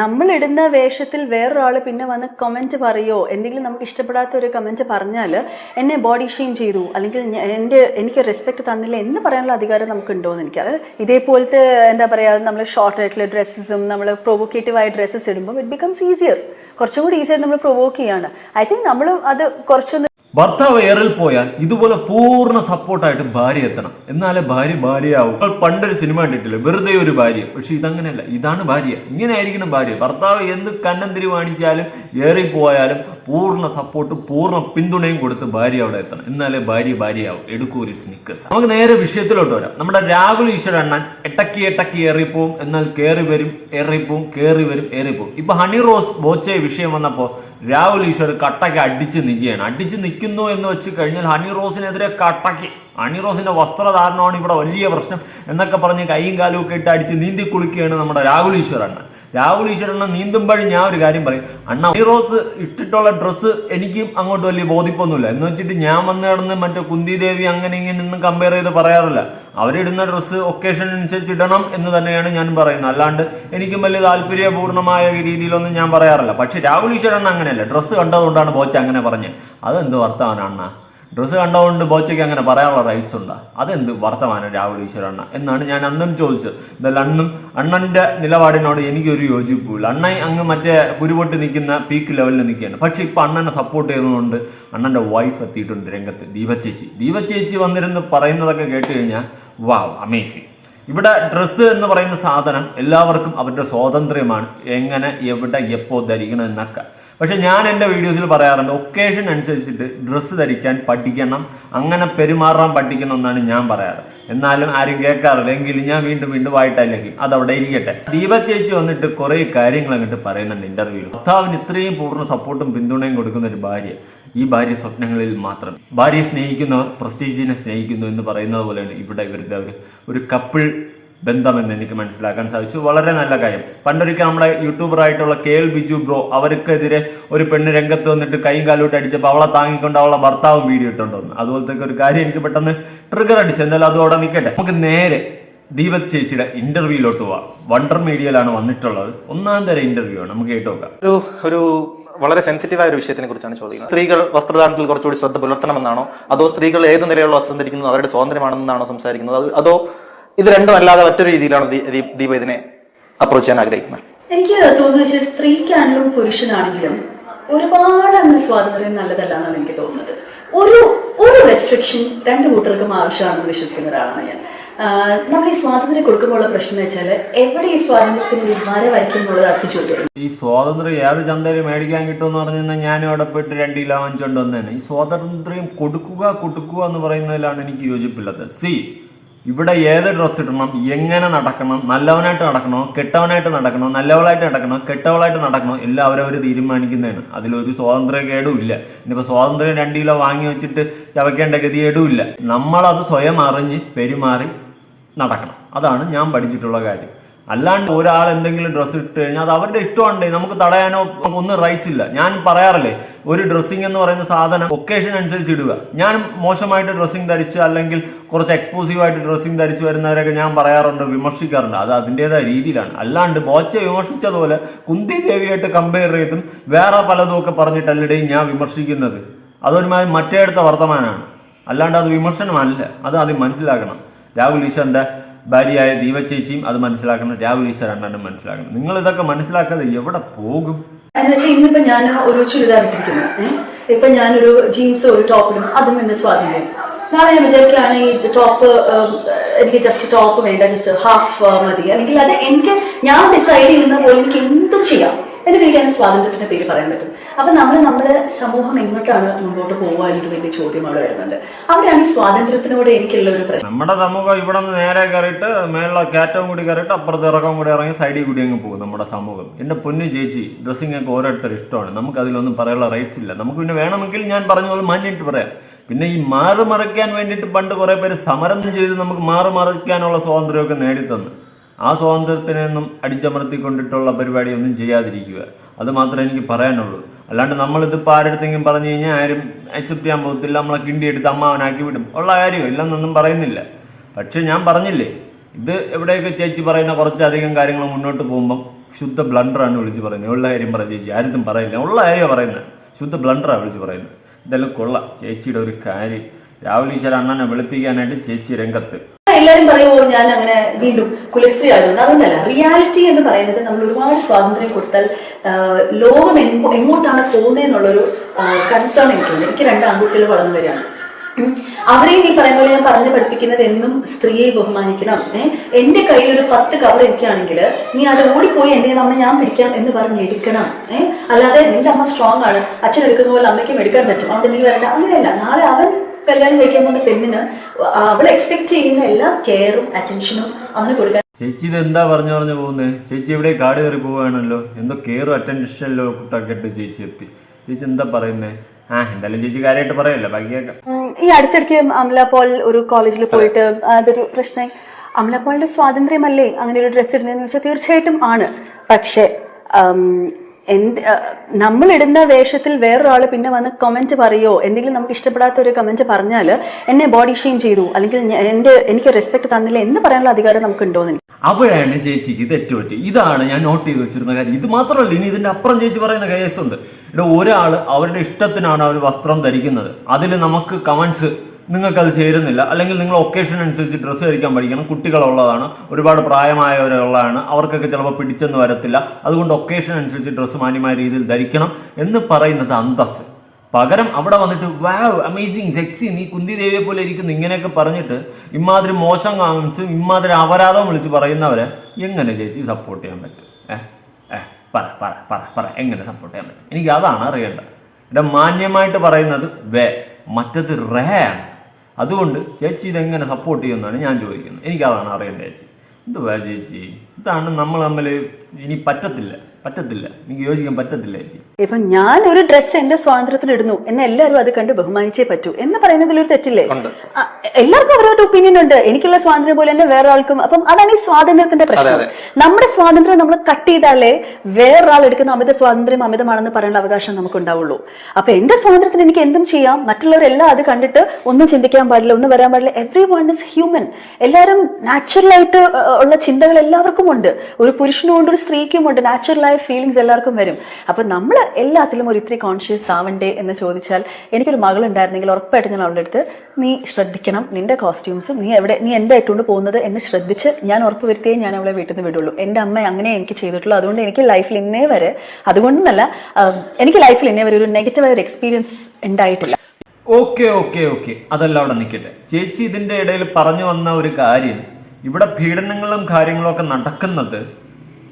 നമ്മൾ ഇടുന്ന വേഷത്തിൽ വേറൊരാൾ പിന്നെ വന്ന് കമന്റ് പറയോ? എന്തെങ്കിലും നമുക്ക് ഇഷ്ടപ്പെടാത്ത ഒരു കമന്റ് പറഞ്ഞാൽ എന്നെ ബോഡി ഷെയിം ചെയ്തു. അല്ലെങ്കിൽ എന്റെ എനിക്ക് റെസ്പെക്ട് തന്നില്ല എന്ന് പറയാനുള്ള അധികാരം നമുക്ക് ഉണ്ടോ എന്ന് എനിക്ക് ഇതേപോലത്തെ എന്താ പറയുക നമ്മൾ ഷോർട്ട് ആയിട്ടുള്ള ഡ്രസ്സസും നമ്മൾ പ്രൊവോക്കേറ്റീവായ ഡ്രസ്സസ് ഇടുമ്പോൾ ഇറ്റ് ബിക്കംസ് ഈസിയർ കുറച്ചും കൂടി ഈസിയർ നമ്മൾ പ്രൊവോക്ക് ചെയ്യാണ്. ഐ തിങ്ക് നമ്മൾ അത് കുറച്ചൊന്ന് ഭർത്താവ് എയറിൽ പോയാൽ ഇതുപോലെ പൂർണ സപ്പോർട്ടായിട്ട് ഭാര്യ എത്തണം. എന്നാലേ ഭാര്യ ഭാര്യയാവും. ഇപ്പോൾ പണ്ടൊരു സിനിമ കണ്ടിട്ടില്ല? വെറുതെ ഒരു ഭാര്യ. പക്ഷെ ഇതങ്ങനെയല്ല. ഇതാണ് ഭാര്യ. ഇങ്ങനെ ആയിരിക്കണം ഭാര്യ. ഭർത്താവ് എന്ത് കണ്ണം തിരിവാണിച്ചാലും ഏറി പോയാലും പൂർണ സപ്പോർട്ടും പൂർണ പിന്തുണയും കൊടുത്ത് ഭാര്യ അവിടെ എത്തണം. എന്നാലേ ഭാര്യ ഭാര്യയാവും. എടുക്കൂ ഒരു സ്നിക്കേഴ്സ് നമുക്ക് നേരെ വിഷയത്തിലോട്ട് വരാം. നമ്മുടെ രാഹുൽ ഈശ്വര അണ്ണൻ എട്ടക്കി എട്ടക്കി ഏറിപ്പോവും. എന്നാൽ കയറി വരും ഏറിപ്പോവും കയറി വരും ഏറിപ്പോവും. ഇപ്പൊ ഹണി റോസ് ബോച്ചെ വിഷയം വന്നപ്പോ രാഹുൽ ഈശ്വർ കട്ടയ്ക്ക് അടിച്ച് നിൽക്കുകയാണ്. അടിച്ച് നിൽക്കുന്നു എന്ന് വെച്ച് കഴിഞ്ഞാൽ ഹണി റോസിനെതിരെ കട്ടയ്ക്ക്. ഹണി റോസിന്റെ വസ്ത്രധാരണമാണ് ഇവിടെ വലിയ പ്രശ്നം എന്നൊക്കെ പറഞ്ഞ് കൈയും കാലും ഒക്കെ ഇട്ട് അടിച്ച് നീന്തി കുളിക്കുകയാണ് നമ്മുടെ രാഹുൽ ഈശ്വർ അണ്ണൻ. രാഹുൽ ഈശ്വരണ്ണ നീന്തുമ്പോഴും ഞാൻ ഒരു കാര്യം പറയും. അണ്ണ ഹീറോസ് റോസ് ഇട്ടിട്ടുള്ള ഡ്രസ്സ് എനിക്കും അങ്ങോട്ട് വലിയ ബോധിപ്പൊന്നുമില്ല. എന്ന് വെച്ചിട്ട് ഞാൻ വന്ന് കിടന്ന് മറ്റേ കുന്തി ദേവി അങ്ങനെ ഇങ്ങനെ ഒന്നും കമ്പയർ ചെയ്ത് പറയാറില്ല. അവരിടുന്ന ഡ്രസ്സ് ഒക്കേഷൻ അനുസരിച്ച് ഇടണം എന്ന് തന്നെയാണ് ഞാൻ പറയുന്നത്. അല്ലാണ്ട് എനിക്കും വലിയ താല്പര്യപൂർണമായ രീതിയിലൊന്നും ഞാൻ പറയാറില്ല. പക്ഷെ രാഹുൽ ഈശ്വരൻ അങ്ങനെയല്ല. ഡ്രസ്സ് കണ്ടതുകൊണ്ടാണ് ബോച്ച അങ്ങനെ പറഞ്ഞത്. അതെന്ത് വർത്തമാനാണ് ഡ്രസ്സ് കണ്ടുകൊണ്ട് ബോച്ചയ്ക്ക് അങ്ങനെ പറയാനുള്ള റൈറ്റ്സ് ഉണ്ടോ? അതെന്ത് വർത്തമാനം രാഹുൽ ഈശ്വരണ്ണ? എന്നാണ് ഞാൻ അന്നും ചോദിച്ചത്. എന്തായാലും അണ്ണും അണ്ണന്റെ നിലപാടിനോട് എനിക്കൊരു യോജിപ്പില്ല അണ്ണൻ അങ്ങ് മറ്റേ കുരുപൊട്ടി നിൽക്കുന്ന പീക്ക് ലെവലിൽ നിൽക്കുകയാണ്. പക്ഷെ ഇപ്പം അണ്ണനെ സപ്പോർട്ട് ചെയ്യുന്നതുകൊണ്ട് അണ്ണന്റെ വൈഫ് എത്തിയിട്ടുണ്ട് രംഗത്ത്. ദീപചേച്ചി ദീപചേച്ചി വന്നിരുന്ന് പറയുന്നതൊക്കെ കേട്ട് കഴിഞ്ഞാൽ വാവ് അമേസിങ് ഇവിടെ ഡ്രസ്സ് എന്ന് പറയുന്ന സാധനം എല്ലാവർക്കും അവരുടെ സ്വാതന്ത്ര്യമാണ്. എങ്ങനെ എവിടെ എപ്പോൾ ധരിക്കണം എന്നൊക്കെ പക്ഷെ ഞാൻ എന്റെ വീഡിയോസിൽ പറയാറുണ്ട് ഒക്കേഷൻ അനുസരിച്ചിട്ട് ഡ്രസ്സ് ധരിക്കാൻ പഠിക്കണം അങ്ങനെ പെരുമാറാൻ പഠിക്കണം എന്നാണ് ഞാൻ പറയാറ്. എന്നാലും ആരും കേൾക്കാറില്ല. എങ്കിലും ഞാൻ വീണ്ടും വീണ്ടും വായിട്ടല്ലെങ്കിൽ അതവിടെ ഇരിക്കട്ടെ. ദീപ ചേച്ചി വന്നിട്ട് കുറേ കാര്യങ്ങൾ അങ്ങോട്ട് പറയുന്നുണ്ട് ഇന്റർവ്യൂവിൽ ഭർത്താവിന് ഇത്രയും പൂർണ സപ്പോർട്ടും പിന്തുണയും കൊടുക്കുന്ന ഒരു ഭാര്യ. ഈ ഭാര്യ സ്വപ്നങ്ങളിൽ മാത്രം. ഭാര്യയെ സ്നേഹിക്കുന്നവർ പ്രസ്റ്റീജിനെ സ്നേഹിക്കുന്നു എന്ന് പറയുന്നത് പോലെയാണ് ഇവിടെ ഇവരുടെ ഒരു ഒരു കപ്പിൾ ബന്ധമെന്ന് എനിക്ക് മനസ്സിലാക്കാൻ സാധിച്ചു. വളരെ നല്ല കാര്യം. പണ്ടൊരിക്കൽ നമ്മുടെ യൂട്യൂബർ ആയിട്ടുള്ള കെ എൽ ബിജു ബ്രോ അവർക്കെതിരെ ഒരു പെണ്ണ് രംഗത്ത് വന്നിട്ട് കൈയും കാലോട്ട് അടിച്ചപ്പോൾ അവളെ താങ്ങിക്കൊണ്ട് അവളെ ഭർത്താവും വീഡിയോ ഇട്ടുണ്ടോ അതുപോലത്തെ ഒരു കാര്യം എനിക്ക് പെട്ടെന്ന് ട്രിഗർ അടിച്ചു. എന്നാലും അതോടെ നിൽക്കട്ടെ. നമുക്ക് നേരെ ദീപക് ചേച്ചിയുടെ ഇന്റർവ്യൂയിലോട്ട് പോവാം. വണ്ടർ മീഡിയയിലാണ് വന്നിട്ടുള്ളത്. ഒന്നാം തരം ഇന്റർവ്യൂ ആണ്. നമുക്ക് കേട്ടു ഒരു ഒരു വളരെ ആയ ഒരു വിഷയത്തിനെ കുറിച്ചാണ് ചോദിക്കുന്നത്. സ്ത്രീകൾ വസ്ത്രധാരണത്തിൽ കുറച്ചുകൂടി ശ്രദ്ധ പുലർത്തണമെന്നാണോ? അതോ സ്ത്രീകൾ ഏത് നിലയിലുള്ള വസ്ത്രം ധരിക്കുന്നത് അവരുടെ സ്വാതന്ത്ര്യമാണെന്നാണോ സംസാരിക്കുന്നത്? അതോ ഇത് രണ്ടും അല്ലാതെ മറ്റൊരു രീതിയിലാണ് ദീപ ഇതിനെ അപ്രോച്ച് ചെയ്യാൻ ആഗ്രഹിക്കുന്നത്. എനിക്ക് തോന്നുന്നത് വെച്ചാൽ സ്ത്രീക്കാണെങ്കിലും പുരുഷനാണെങ്കിലും ഒരുപാട് അങ്ങ് സ്വാതന്ത്ര്യം നല്ലതല്ല എന്നാണ് എനിക്ക് തോന്നുന്നത്. ഒരു ഒരു റെസ്ട്രിക്ഷൻ രണ്ട് കൂട്ടർക്കും ആവശ്യമാണെന്ന് വിശ്വസിക്കുന്ന ഒരാളാണ് ഞാൻ. നമ്മൾ ഈ സ്വാതന്ത്ര്യം കൊടുക്കുമ്പോൾ ഉള്ള പ്രശ്നം വെച്ചാൽ എവിടെ ഈ സ്വാതന്ത്ര്യത്തിന് വിമാന വരയ്ക്കും എന്നുള്ളത് അടുത്ത ചോദ്യം ഈ സ്വാതന്ത്ര്യം ഏത് ചന്തയിൽ മേടിക്കാൻ കിട്ടുമെന്ന് എന്ന് കഴിഞ്ഞാൽ ഞാൻ അവിടെ പോയിട്ട് രണ്ട് കിലോ വാങ്ങിച്ചുകൊണ്ട് വന്നേനെ. ഈ സ്വാതന്ത്ര്യം കൊടുക്കുക കൊടുക്കുക എന്ന് പറയുന്നതിലാണ് എനിക്ക് യോജിപ്പില്ലാത്തത് സി ഇവിടെ ഏത് ഡ്രസ്സ് ഇടണം എങ്ങനെ നടക്കണം നല്ലവനായിട്ട് നടക്കണോ കെട്ടവനായിട്ട് നടക്കണോ നല്ലവളായിട്ട് നടക്കണോ കെട്ടവളായിട്ട് നടക്കണോ എല്ലാം അവരവർ തീരുമാനിക്കുന്നതാണ്. അതിലൊരു സ്വാതന്ത്ര്യ കേടും ഇല്ല. ഇനിയിപ്പോൾ സ്വാതന്ത്ര്യം രണ്ട് കിലോ വാങ്ങി വെച്ചിട്ട് ചവയ്ക്കേണ്ട ഗതികേടും ഇല്ല. നമ്മളത് സ്വയം അറിഞ്ഞ് പെരുമാറി നടക്കണം. അതാണ് ഞാൻ പഠിച്ചിട്ടുള്ള കാര്യം. അല്ലാണ്ട് ഒരാൾ എന്തെങ്കിലും ഡ്രസ്സ് ഇട്ട് കഴിഞ്ഞാൽ അത് അവരുടെ ഇഷ്ടമാണ് നമുക്ക് തടയാനോ ഒന്നും റൈറ്റ്സ് ഇല്ല. ഞാൻ പറയാറില്ലേ ഒരു ഡ്രസ്സിംഗ് എന്ന് പറയുന്ന സാധനം ഒക്കേഷൻ അനുസരിച്ച് ഇടുക. ഞാൻ മോശമായിട്ട് ഡ്രസ്സിംഗ് ധരിച്ച് അല്ലെങ്കിൽ കുറച്ച് എക്സ്പോസീവ് ഡ്രസ്സിംഗ് ധരിച്ച് വരുന്നവരൊക്കെ ഞാൻ പറയാറുണ്ട് വിമർശിക്കാറുണ്ട്. അത് അതിന്റെതായ രീതിയിലാണ്. അല്ലാണ്ട് ബോച്ച വിമർശിച്ചതുപോലെ കുന്തി ദേവിയായിട്ട് കമ്പയർ ചെയ്തും വേറെ പലതും ഒക്കെ പറഞ്ഞിട്ടല്ലടെയും ഞാൻ വിമർശിക്കുന്നത്. അതൊരുമാതിരി മറ്റേടുത്ത വർത്തമാനമാണ് അല്ലാണ്ട് അത് വിമർശനമല്ല. അത് ആദ്യം മനസ്സിലാക്കണം. രാഹുൽ ഈശ്വറിന്റെ ഭാര്യയായ ദീപചേച്ചിയും അത് മനസ്സിലാക്കണം. രാഹുൽ ഈശ്വർ അണ്ണനും മനസ്സിലാക്കണം. നിങ്ങൾ ഇതൊക്കെ മനസ്സിലാക്കാതെ എവിടെ പോകും? എന്ന് വെച്ചാൽ ഇന്നിപ്പോ ഞാൻ ഒരു ചുരിദാർ ഇട്ടിരിക്കുന്നു. ഇപ്പൊ ഞാനൊരു ജീൻസ് ഒരു ടോപ്പ് ഇടും. അതും എന്നെ സ്വാധീനം. നാളെ ഞാൻ വിചാരിക്കുകയാണ് ഈ ടോപ്പ് എനിക്ക് ജസ്റ്റ് ടോപ്പ് വേണ്ട ജസ്റ്റ് ഹാഫ് മതി. അല്ലെങ്കിൽ അത് എനിക്ക് ഞാൻ ഡിസൈഡ് ചെയ്യുന്ന പോലെ എനിക്ക് എന്തും ചെയ്യാം. സ്വാതന്ത്ര്യത്തിന്റെ പേര് പറയാൻ പറ്റും. അപ്പൊ നമ്മൾ നമ്മുടെ സമൂഹം എങ്ങോട്ടാണ് മുമ്പോട്ട് പോകുക എന്നൊരു വലിയ ചോദ്യം അവിടെ വരുന്നുണ്ട്. അവിടെയാണ് ഈ സ്വാതന്ത്ര്യത്തിനോട് എനിക്കുള്ള ഒരു പ്രശ്നം. നമ്മുടെ സമൂഹം ഇവിടെ നിന്ന് നേരെ കയറിയിട്ട് മേളിലെ കയറ്റവും കൂടി കയറിയിട്ട് അപ്പുറത്ത് ഇറക്കം കൂടി ഇറങ്ങി സൈഡിൽ കൂടി അങ്ങ് പോകും നമ്മുടെ സമൂഹം. എന്റെ പൊന്നു ചേച്ചി ഡ്രസ്സിംഗ് ഒക്കെ ഓരോരുത്തർ ഇഷ്ടമാണ്. നമുക്ക് അതിലൊന്നും പറയാനുള്ള റൈറ്റ്സ് ഇല്ല. നമുക്ക് പിന്നെ വേണമെങ്കിൽ ഞാൻ പറഞ്ഞ പോലെ മാന്യമായിട്ട് പറയാം. പിന്നെ ഈ മാറി മറയ്ക്കാൻ വേണ്ടിയിട്ട് പണ്ട് കുറേ പേര് സമരം ചെയ്ത് നമുക്ക് മാറി മറയ്ക്കാനുള്ള സ്വാതന്ത്ര്യമൊക്കെ നേടിത്തന്നു. ആ സ്വാതന്ത്ര്യത്തിനെ ഒന്നും അടിച്ചമർത്തിക്കൊണ്ടിട്ടുള്ള പരിപാടിയൊന്നും ചെയ്യാതിരിക്കുക. അത് മാത്രമേ എനിക്ക് പറയാനുള്ളൂ. അല്ലാണ്ട് നമ്മളിതിപ്പോൾ ആരെടുത്തെങ്കിലും പറഞ്ഞു കഴിഞ്ഞാൽ ആരും അക്സെപ്റ്റ് ചെയ്യാൻ പോകത്തില്ല. നമ്മളെ കിണ്ടി എടുത്ത് അമ്മാവനാക്കി വിടും. ഉള്ള കാര്യം ഇല്ലെന്നൊന്നും പറയുന്നില്ല. പക്ഷെ ഞാൻ പറഞ്ഞില്ലേ ഇത് എവിടെയൊക്കെ ചേച്ചി പറയുന്ന കുറച്ചധികം കാര്യങ്ങൾ മുന്നോട്ട് പോകുമ്പം ശുദ്ധ ബ്ലണ്ടറാണ് വിളിച്ച് പറയുന്നത്. ഉള്ള കാര്യം പറ ചേച്ചി. ആരും പറയില്ല. ഉള്ള കാര്യമാണ് പറയുന്നത്. ശുദ്ധ ബ്ലണ്ടറാണ് വിളിച്ച് പറയുന്നത്. ഇതെല്ലാം കൊള്ളാം. ചേച്ചിയുടെ ഒരു കാര്യം. രാവിലെ ഈശ്വര അണ്ണനെ വെളുപ്പിക്കാനായിട്ട് ചേച്ചി രംഗത്ത് എല്ലാരും പറയുമ്പോൾ ഞാൻ അങ്ങനെ വീണ്ടും കുലസ്ത്രീ ആയതുകൊണ്ട് അതുകൊണ്ടല്ല റിയാലിറ്റി എന്ന് പറയുന്നത് നമ്മൾ ഒരുപാട് സ്വാതന്ത്ര്യം കൊടുത്താൽ ലോകം എങ്ങോ- എങ്ങോട്ടാണ് പോകുന്നതെന്നുള്ളൊരു കൺസേൺ എനിക്കുണ്ട്. എനിക്ക് രണ്ട് ആൺകുട്ടികൾ വളർന്നു വരികയാണ്. അവരെയും ഈ പറയുന്ന പോലെ ഞാൻ പറഞ്ഞു പഠിപ്പിക്കുന്നത് എന്നും സ്ത്രീയെ ബഹുമാനിക്കണം. ഏഹ് എന്റെ കയ്യിൽ ഒരു പത്ത് കവർ എത്തിയാണെങ്കിൽ നീ അത് ഓടിപ്പോയി എന്റെ അമ്മ ഞാൻ പിടിക്കാം എന്ന് പറഞ്ഞ് എടുക്കണം. ഏഹ് അല്ലാതെ നിന്റെ അമ്മ സ്ട്രോങ് ആണ്. അച്ഛൻ എടുക്കുന്ന പോലെ അമ്മയ്ക്കും എടുക്കാൻ പറ്റും. അവിടെ നീ വരണ്ട. അങ്ങനെയല്ല. നാളെ അവൻ കല്യാണം കഴിക്കാൻ പോകുന്ന പെണ്ണിന് അവൾ എക്സ്പെക്ട് ചെയ്യുന്ന എല്ലാ കെയറും അറ്റൻഷനും അവന് കൊടുക്കാൻ ചേച്ചി ഇത് എന്താ പറഞ്ഞു പറഞ്ഞു പോകുന്നത് ചേച്ചി ഇവിടെ കാട് കയറി പോവുകയാണല്ലോ? എന്തോ കെയറും അറ്റൻഷനിലോ കുട്ടാക്കിയിട്ട് ചേച്ചി എത്തി. ചേച്ചി എന്താ പറയുന്നത് ആ എന്തായാലും ചേച്ചി കാര്യമായിട്ട് പറയല്ലോ? ബാക്കിയൊക്കെ. ഈ അടുത്തിടയ്ക്ക് അമല പോൾ ഒരു കോളേജിൽ പോയിട്ട് അതൊരു പ്രശ്നമായി അമല പോളിന്റെ സ്വാതന്ത്ര്യമല്ലേ? അങ്ങനെ ഒരു ഡ്രസ്സ് ഇടുന്നതെന്ന് വെച്ചാൽ തീർച്ചയായിട്ടും ആണ്. പക്ഷേ എന്ത് നമ്മളിടുന്ന വേഷത്തിൽ വേറൊരാൾ പിന്നെ വന്ന് കമന്റ് പറയോ? എന്തെങ്കിലും നമുക്ക് ഇഷ്ടപ്പെടാത്ത ഒരു കമന്റ് പറഞ്ഞാൽ എന്നെ ബോഡി ഷെയിം ചെയ്തു. അല്ലെങ്കിൽ എന്റെ എനിക്ക് റെസ്പെക്ട് തന്നില്ല എന്ന് പറയാനുള്ള അധികാരം നമുക്ക് ഉണ്ടോന്ന് എനിക്ക് ചേച്ചി ഇത് തെറ്റുപറ്റി ഇതാണ് ഞാൻ നോട്ട് ചെയ്ത് വെച്ചിരുന്ന കാര്യം. ഇത് മാത്രമല്ല ഇനി ഇതിന്റെ അപ്പുറം ചേച്ചി പറയുന്ന കേസുണ്ട് ഇവിടെ ഒരാൾ അവരുടെ ഇഷ്ടത്തിനാണ് അവർ വസ്ത്രം ധരിക്കുന്നത്. അതിൽ നമുക്ക് കമന്റ്സ് നിങ്ങൾക്ക് അത് ചേരുന്നില്ല. അല്ലെങ്കിൽ നിങ്ങൾ ഒക്കേഷൻ അനുസരിച്ച് ഡ്രസ്സ് ധരിക്കാൻ പഠിക്കണം. കുട്ടികളുള്ളതാണ്. ഒരുപാട് പ്രായമായവരുള്ളതാണ്. അവർക്കൊക്കെ ചിലപ്പോൾ പിടിച്ചെന്ന് വരത്തില്ല. അതുകൊണ്ട് ഒക്കേഷൻ അനുസരിച്ച് ഡ്രസ്സ് മാന്യമായ രീതിയിൽ ധരിക്കണം എന്ന് പറയുന്നത് അന്തസ് പകരം അവിടെ വന്നിട്ട് വാവ് അമേസിങ് സെക്സി നീ കുന്തി ദേവിയെ പോലെ ഇരിക്കുന്നു. ഇങ്ങനെയൊക്കെ പറഞ്ഞിട്ട് ഇമാതിരി മോശം കാണിച്ച് ഇമാതിരി അപരാധം വിളിച്ച് പറയുന്നവരെ എങ്ങനെ ചേച്ചി സപ്പോർട്ട് ചെയ്യാൻ പറ്റും? ഏഹ് പറ പറ പറ പറ. എങ്ങനെ സപ്പോർട്ട് ചെയ്യാൻ പറ്റും? എനിക്ക് അതാണ് അറിയേണ്ടത്. ഇവിടെ മാന്യമായിട്ട് പറയുന്നത് വേ മറ്റത് റേ ആണ്. അതുകൊണ്ട് ചേച്ചി ഇതെങ്ങനെ സപ്പോർട്ട് ചെയ്യുമെന്നാണ് ഞാൻ ചോദിക്കുന്നത്. എനിക്കതാണ് അറിയേണ്ടത് ചേച്ചി. എന്തുവാ ചേച്ചി? ഇതാണ് നമ്മൾ തമ്മിൽ ഇനി പറ്റത്തില്ല പറ്റത്തില്ല. എനിക്ക് യോജിക്കാൻ പറ്റത്തില്ല ചേച്ചി. ഇപ്പൊ ഞാൻ ഒരു ഡ്രസ്സ് എന്റെ സ്വാതന്ത്ര്യത്തിൽ ഇടുന്നു എന്ന് എല്ലാവരും അത് കണ്ട് ബഹുമാനിച്ചേ പറ്റൂ എന്ന് പറയുന്നതിൽ ഒരു തെറ്റില്ലേ? എല്ലാവർക്കും അവരവരുടെ ഒപ്പീനിയൻ ഉണ്ട്. എനിക്കുള്ള സ്വാതന്ത്ര്യം പോലെ തന്നെ വേറെ ആൾക്കും അപ്പം അതാണ് ഈ സ്വാതന്ത്ര്യത്തിന്റെ പ്രശ്നം. നമ്മുടെ സ്വാതന്ത്ര്യം നമ്മൾ കട്ട് ചെയ്താലേ വേറൊരാൾ എടുക്കുന്ന അമിത സ്വാതന്ത്ര്യം അമിതമാണെന്ന് പറയേണ്ട അവകാശം നമുക്ക് ഉണ്ടാവുള്ളൂ അപ്പൊ എന്റെ സ്വാതന്ത്ര്യത്തിന് എനിക്ക് എന്തും ചെയ്യാം. മറ്റുള്ളവരെല്ലാം അത് കണ്ടിട്ട് ഒന്നും ചിന്തിക്കാൻ പാടില്ല ഒന്നും വരാൻ പാടില്ല. എവ്രി വൺ ഇസ് ഹ്യൂമൻ എല്ലാവരും നാച്ചുറലായിട്ട് ഉള്ള ചിന്തകൾ എല്ലാവർക്കും ഉണ്ട്. ഒരു പുരുഷനും ഉണ്ട് ഒരു സ്ത്രീക്കും ഉണ്ട്. നാച്ചുറലായ ഫീലിങ്സ് എല്ലാവർക്കും വരും. അപ്പൊ നമ്മൾ എല്ലാത്തിലും ഒരു ഇത്തിരി കോൺഷ്യസ് ആവണ്ടേ എന്ന് ചോദിച്ചാൽ എനിക്കൊരു മകൾ ഉണ്ടായിരുന്നെങ്കിൽ ഉറപ്പായിട്ട് ഞാൻ അവളുടെ അടുത്ത് നീ ശ്രദ്ധിക്കണം. നിന്റെ കോസ്റ്റ്യൂംസും നീ എവിടെ നീ എന്റെ ആയിട്ടുകൊണ്ട് പോകുന്നത് എന്ന് ശ്രദ്ധിച്ച് ഞാൻ ഉറപ്പ് വരുത്തിയേ ഞാൻ അവളെ വീട്ടിൽ നിന്ന് വിടുള്ളൂ. എന്റെ അമ്മ അങ്ങനെ എനിക്ക് ചെയ്തിട്ടുള്ളൂ. അതുകൊണ്ട് എനിക്ക് ലൈഫിൽ ഇന്നേ വരെ അതുകൊണ്ടൊന്നല്ല എനിക്ക് ലൈഫിൽ ഇന്നേ വരെ ഒരു നെഗറ്റീവായ ഒരു എക്സ്പീരിയൻസ് ഉണ്ടായിട്ടില്ല. Okay okay okay. അതല്ല അവിടെ നിൽക്കട്ടെ. ചേച്ചി ഇതിന്റെ ഇടയിൽ പറഞ്ഞു വന്ന ഒരു കാര്യം ഇവിടെ പീഡനങ്ങളും കാര്യങ്ങളൊക്കെ നടക്കുന്നത്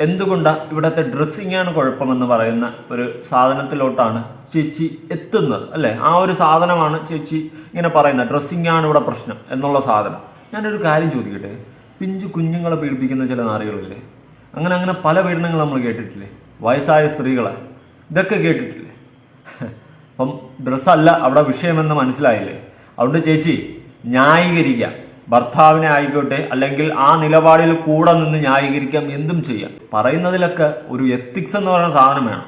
എന്തുകൊണ്ടാണ് ഇവിടുത്തെ ഡ്രസ്സിങ്ങാണ് കുഴപ്പമെന്ന് പറയുന്ന ഒരു സാധനത്തിലോട്ടാണ് ചേച്ചി എത്തുന്നത് അല്ലേ? ആ ഒരു സാധനമാണ് ചേച്ചി ഇങ്ങനെ പറയുന്നത് ഡ്രസ്സിങ്ങാണ് ഇവിടെ പ്രശ്നം എന്നുള്ള സാധനം. ഞാനൊരു കാര്യം ചോദിക്കട്ടെ? പിഞ്ചു കുഞ്ഞുങ്ങളെ പീഡിപ്പിക്കുന്ന ചില നാറികളില്ലേ? അങ്ങനെ അങ്ങനെ പല പീഡനങ്ങളും നമ്മൾ കേട്ടിട്ടില്ലേ? വയസ്സായ സ്ത്രീകളെ ഇതൊക്കെ കേട്ടിട്ടില്ലേ? അപ്പം ഡ്രസ്സല്ല അവിടെ വിഷയമെന്ന് മനസ്സിലായില്ലേ? അതുകൊണ്ട് ചേച്ചി ന്യായീകരിക്കാം. ഭർത്താവിനെ ആയിക്കോട്ടെ അല്ലെങ്കിൽ ആ നിലപാടിൽ കൂടെ നിന്ന് ന്യായീകരിക്കാം എന്തും ചെയ്യാം. പറയുന്നതിലൊക്കെ ഒരു എത്തിക്സ് എന്ന് പറയുന്ന സാധനം വേണം.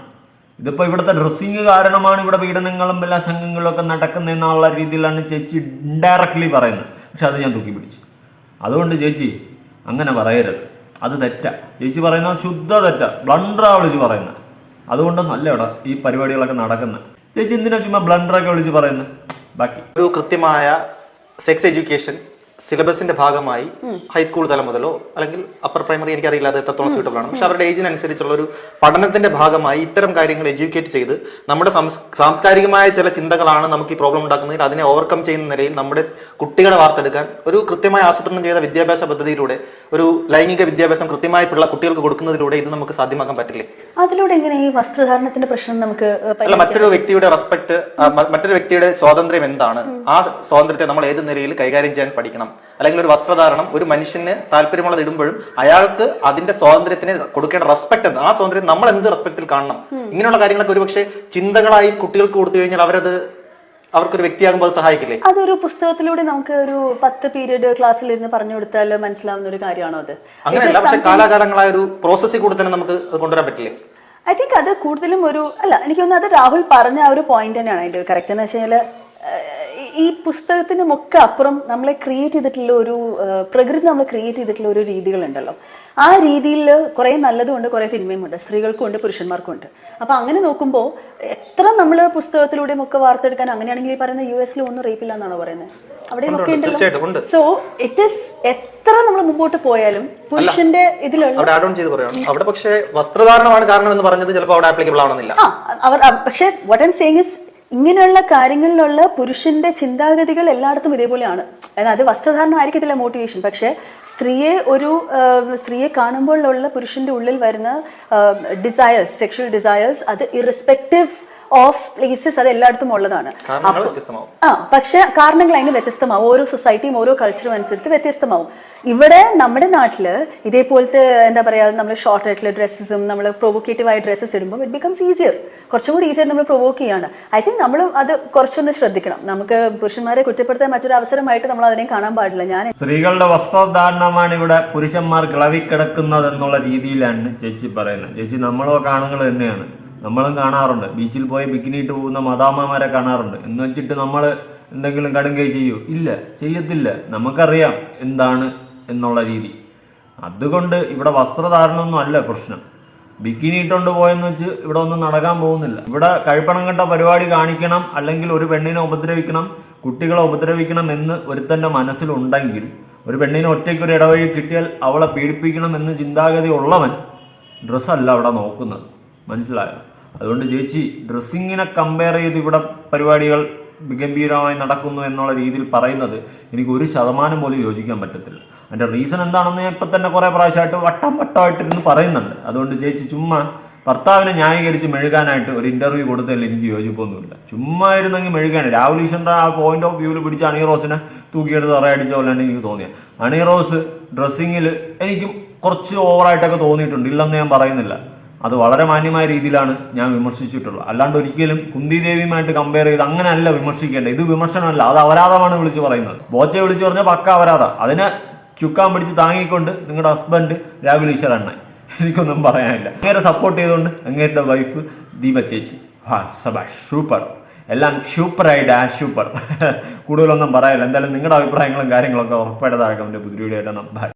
ഇതിപ്പോൾ ഇവിടുത്തെ ഡ്രസ്സിങ് കാരണമാണ് ഇവിടെ പീഡനങ്ങളും എല്ലാ സംഘങ്ങളും ഒക്കെ നടക്കുന്നതെന്നുള്ള രീതിയിലാണ് ചേച്ചി ഇൻഡയറക്ട്ലി പറയുന്നത്. പക്ഷെ അത് ഞാൻ തൂക്കി പിടിച്ചു. അതുകൊണ്ട് ചേച്ചി അങ്ങനെ പറയരുത്. അത് തെറ്റാ. ചേച്ചി പറയുന്ന ശുദ്ധ തെറ്റാ. ബ്ലണ്ടറാ വിളിച്ച് പറയുന്നത് അതുകൊണ്ടൊന്നല്ല ഇവിടെ ഈ പരിപാടികളൊക്കെ നടക്കുന്നത് ചേച്ചി എന്തിനാ ചുമ്മാ ബ്ലണ്ടറൊക്കെ വിളിച്ച് പറയുന്നത് ബാക്കി. ഒരു കൃത്യമായ സെക്സ് എഡ്യൂക്കേഷൻ സിലബസിന്റെ ഭാഗമായി ഹൈസ്കൂൾ തലം മുതലോ അല്ലെങ്കിൽ അപ്പർ പ്രൈമറി എനിക്കറിയില്ല അത് എത്രത്തോളം സ്യൂട്ടബിൾ ആണ്. പക്ഷെ അവരുടെ ഏജിനനുസരിച്ചുള്ള ഒരു പഠനത്തിന്റെ ഭാഗമായി ഇത്തരം കാര്യങ്ങൾ എഡ്യൂക്കേറ്റ് ചെയ്ത് നമ്മുടെ സാംസ്കാരികമായ ചില ചിന്തകളാണ് നമുക്ക് ഈ പ്രോബ്ലം ഉണ്ടാക്കുന്നതിൽ അതിനെ ഓവർകം ചെയ്യുന്ന നിലയിൽ നമ്മുടെ കുട്ടികളെ വാർത്തെടുക്കാൻ ഒരു കൃത്യമായ ആസൂത്രണം ചെയ്ത വിദ്യാഭ്യാസ പദ്ധതിയിലൂടെ ഒരു ലൈംഗിക വിദ്യാഭ്യാസം കൃത്യമായി പിള്ള കുട്ടികൾക്ക് കൊടുക്കുന്നതിലൂടെ ഇത് നമുക്ക് സാധ്യമാക്കാൻ പറ്റില്ലേ? അതിലൂടെ എങ്ങനെ ഈ വസ്ത്രധാരണത്തിന്റെ പ്രശ്നം നമുക്ക് അല്ല മറ്റൊരു വ്യക്തിയുടെ റെസ്പെക്ട് മറ്റൊരു വ്യക്തിയുടെ സ്വാതന്ത്ര്യം എന്താണ്? ആ സ്വാതന്ത്ര്യത്തെ നമ്മൾ ഏത് നിലയിൽ കൈകാര്യം ചെയ്യാൻ പഠിക്കണം? അല്ലെങ്കിൽ ഒരു വസ്ത്രധാരണം ഒരു മനുഷ്യന് താല്പര്യമുള്ളത് ഇടുമ്പോഴും അയാൾക്ക് അതിന്റെ സ്വാതന്ത്ര്യത്തിന് കൊടുക്കേണ്ട റെസ്പെക്ട് എന്ത്? ആ സ്വാതന്ത്ര്യം നമ്മൾ എന്ത് റെസ്പെക്റ്റിൽ കാണണം? ഇങ്ങനെയുള്ള കാര്യങ്ങളൊക്കെ ഒരുപക്ഷെ ചിന്തകളായി കുട്ടികൾക്ക് കൊടുത്തു കഴിഞ്ഞാൽ അവരത് അവർക്കൊരു വ്യക്തിയാകുമ്പോൾ സഹായിക്കില്ലേ? അതൊരു പുസ്തകത്തിലൂടെ നമുക്ക് ഒരു പത്ത് പീരീഡ് ക്ലാസ്സിൽ ഇരുന്ന് പറഞ്ഞു കൊടുത്താൽ മനസ്സിലാവുന്ന ഒരു കാര്യമാണോ അത്? അങ്ങനെയല്ല പക്ഷെ കാലാകാലങ്ങളായ ഒരു പ്രോസസ്സിൽ കൂടെ തന്നെ നമുക്ക് കൊണ്ടുവരാൻ പറ്റില്ലേ? ഐ തിങ്ക് അത് കൂടുതലും ഒരു അല്ല എനിക്ക് തോന്നുന്നു അത് രാഹുൽ പറഞ്ഞ ആ ഒരു പോയിന്റ് തന്നെയാണ് അതിന്റെ കറക്റ്റ് എന്ന് വെച്ച് കഴിഞ്ഞാൽ ഈ പുസ്തകത്തിനുമൊക്കെ അപ്പുറം നമ്മളെ ക്രിയേറ്റ് ചെയ്തിട്ടുള്ള ഒരു പ്രകൃതി നമ്മൾ ക്രിയേറ്റ് ചെയ്തിട്ടുള്ള ഒരു രീതികളുണ്ടല്ലോ. ആ രീതിയിൽ കുറെ നല്ലതുമുണ്ട് കുറെ തിന്മയുമുണ്ട്. സ്ത്രീകൾക്കും ഉണ്ട് പുരുഷന്മാർക്കും ഉണ്ട് അപ്പൊ അങ്ങനെ നോക്കുമ്പോൾ എത്ര നമ്മൾ പുസ്തകത്തിലൂടെയും ഒക്കെ വാർത്തെടുക്കാൻ അങ്ങനെയാണെങ്കിൽ ഈ പറയുന്ന യു എസിൽ ഒന്നും റേപ്പില്ല എന്നാണോ പറയുന്നത് അവിടെ ഒക്കെ ഉണ്ടല്ലോ. സോ ഇറ്റ് ഇസ് എത്ര നമ്മൾ മുമ്പോട്ട് പോയാലും പുരുഷന്റെ ഇതിലുള്ള അവിടെ ആഡ് ഓൺ ചെയ്ത് അവിടെ പക്ഷേ വസ്ത്രധാരണമാണ് കാരണം എന്ന് പറഞ്ഞത് ചിലപ്പോൾ അവിടെ ആപ്ലിക്കബിൾ ആവണമെന്നില്ല. അവർ പക്ഷേ വാട്ട് ഐം സേയിങ് ഇസ് ഇങ്ങനെയുള്ള കാര്യങ്ങളിലുള്ള പുരുഷന്റെ ചിന്താഗതികൾ എല്ലായിടത്തും ഇതേപോലെയാണ്. അതായത് അത് വസ്ത്രധാരണം ആയിരിക്കത്തില്ല മോട്ടിവേഷൻ പക്ഷേ സ്ത്രീയെ ഒരു സ്ത്രീയെ കാണുമ്പോഴുള്ള പുരുഷന്റെ ഉള്ളിൽ വരുന്ന ഡിസയേഴ്സ് സെക്ഷൽ ഡിസയേഴ്സ് അത് ഇറസ്പെക്റ്റീവ് ഓഫ് പ്ലേസസ് അത് എല്ലായിടത്തും ഉള്ളതാണ്. ആ പക്ഷെ കാരണങ്ങൾ അതിന് വ്യത്യസ്തമാവും. ഓരോ സൊസൈറ്റിയും ഓരോ കൾച്ചറും അനുസരിച്ച് വ്യത്യസ്തമാവും. ഇവിടെ നമ്മുടെ നാട്ടിൽ ഇതേപോലത്തെ എന്താ പറയാ നമ്മൾ ഷോർട്ട് ആയിട്ടുള്ള ഡ്രസ്സസും നമ്മൾ പ്രൊവോക്കേറ്റീവ് ആയ ഡ്രസ്സസ് ഇടുമ്പോൾ ഇറ്റ് ബിക്കംസ് ഈസിയർ കുറച്ചും കൂടി ഈസിയർ നമ്മൾ പ്രൊവോക്ക് ചെയ്യാണ്. ഐ തിങ്ക് നമ്മൾ അത് കുറച്ചൊന്ന് ശ്രദ്ധിക്കണം. നമുക്ക് പുരുഷന്മാരെ കുറ്റപ്പെടുത്താൻ മറ്റൊരു അവസരമായിട്ട് നമ്മൾ അതിനെ കാണാൻ പാടില്ല. ഞാൻ സ്ത്രീകളുടെ വസ്ത്രധാരണമാണ് ഇവിടെ പുരുഷന്മാർ കിളവിക്കിടക്കുന്നത് എന്നുള്ള രീതിയിലാണ് ചേച്ചി പറയുന്നത്. ചേച്ചി നമ്മളോ കാണുകൾ തന്നെയാണ്. നമ്മളും കാണാറുണ്ട്. ബീച്ചിൽ പോയി ബിക്കിനി ഇട്ട് പോകുന്ന മദാമ്മമാരെ കാണാറുണ്ട്. എന്ന് വെച്ചിട്ട് നമ്മൾ എന്തെങ്കിലും കടുങ്കൈ ചെയ്യൂ. ഇല്ല ചെയ്യത്തില്ല. നമുക്കറിയാം എന്താണ് എന്നുള്ള രീതി. അതുകൊണ്ട് ഇവിടെ വസ്ത്രധാരണമൊന്നും അല്ല പ്രശ്നം. ബിക്കിനി ഇട്ടുകൊണ്ട് പോയെന്ന് വെച്ച് ഇവിടെ ഒന്നും നടക്കാൻ പോകുന്നില്ല. ഇവിടെ കഴിപ്പണം കെട്ട പരിപാടി കാണിക്കണം അല്ലെങ്കിൽ ഒരു പെണ്ണിനെ ഉപദ്രവിക്കണം കുട്ടികളെ ഉപദ്രവിക്കണം എന്ന് ഒരുത്തന്റെ മനസ്സിലുണ്ടെങ്കിൽ ഒരു പെണ്ണിനെ ഒറ്റയ്ക്ക് ഒരു ഇടവഴി കിട്ടിയാൽ അവളെ പീഡിപ്പിക്കണം എന്ന് ചിന്താഗതി ഉള്ളവൻ ഡ്രസ്സല്ല അവിടെ നോക്കുന്നത്. മനസ്സിലായോ? അതുകൊണ്ട് ചേച്ചി ഡ്രസ്സിങ്ങിനെ കമ്പയർ ചെയ്ത് ഇവിടെ പരിപാടികൾ ഗംഭീരമായി നടക്കുന്നു എന്നുള്ള രീതിയിൽ പറയുന്നത് എനിക്ക് ഒരു ശതമാനം പോലും യോജിക്കാൻ പറ്റത്തില്ല. അതിന്റെ റീസൺ എന്താണെന്ന് ഞാൻ ഇപ്പം തന്നെ കുറേ പ്രാവശ്യമായിട്ട് വട്ടം വട്ടമായിട്ടിരുന്ന് പറയുന്നുണ്ട്. അതുകൊണ്ട് ചേച്ചി ചുമ്മാ ഭർത്താവിനെ ന്യായീകരിച്ച് മെഴുകാനായിട്ട് ഒരു ഇന്റർവ്യൂ കൊടുത്തതിൽ എനിക്ക് യോജിപ്പൊന്നുമില്ല. ചുമ്മാ ഇരുന്നെങ്കിൽ മെഴുകാണ് രാഹുൽ ഈശ്വറിന്റെ ആ പോയിന്റ് ഓഫ് വ്യൂവിൽ പിടിച്ച് അണിറോസിനെ തൂക്കിയെടുത്ത് തറയടിച്ച പോലെയാണ് എനിക്ക് തോന്നിയത്. അണിറോസ് ഡ്രസ്സിങ്ങിൽ എനിക്കും കുറച്ച് ഓവറായിട്ടൊക്കെ തോന്നിയിട്ടുണ്ട്. ഇല്ലെന്ന് ഞാൻ പറയുന്നില്ല. അത് വളരെ മാന്യമായ രീതിയിലാണ് ഞാൻ വിമർശിച്ചിട്ടുള്ളത്. അല്ലാണ്ട് ഒരിക്കലും കുന്തി ദേവിയുമായിട്ട് കമ്പയർ ചെയ്ത് അങ്ങനെയല്ല വിമർശിക്കേണ്ടത്. ഇത് വിമർശനമല്ല അത് അപരാധമാണ് വിളിച്ച് പറയുന്നത്. ബോച്ചെ വിളിച്ച് പറഞ്ഞാൽ പക്ക അപരാധ. അതിനെ ചുക്കാൻ പിടിച്ച് താങ്ങിക്കൊണ്ട് നിങ്ങളുടെ ഹസ്ബൻഡ് രാഹുൽ ഈശ്വർ അണ്ണൻ എനിക്കൊന്നും പറയാനില്ല. അങ്ങേരെ സപ്പോർട്ട് ചെയ്തുകൊണ്ട് അങ്ങേരുടെ വൈഫ് ദീപ ചേച്ചി. ഹാ സബാഷ് സൂപ്പർ എല്ലാം സൂപ്പറായി ആ സൂപ്പർ കൂടുതലൊന്നും പറയാനില്ല. എന്തായാലും നിങ്ങളുടെ അഭിപ്രായങ്ങളും കാര്യങ്ങളൊക്കെ ഉറപ്പായിട്ട് താഴെ കമന്റ് പുതിയ വീഡിയോ ആയിട്ടാണ് ബൈ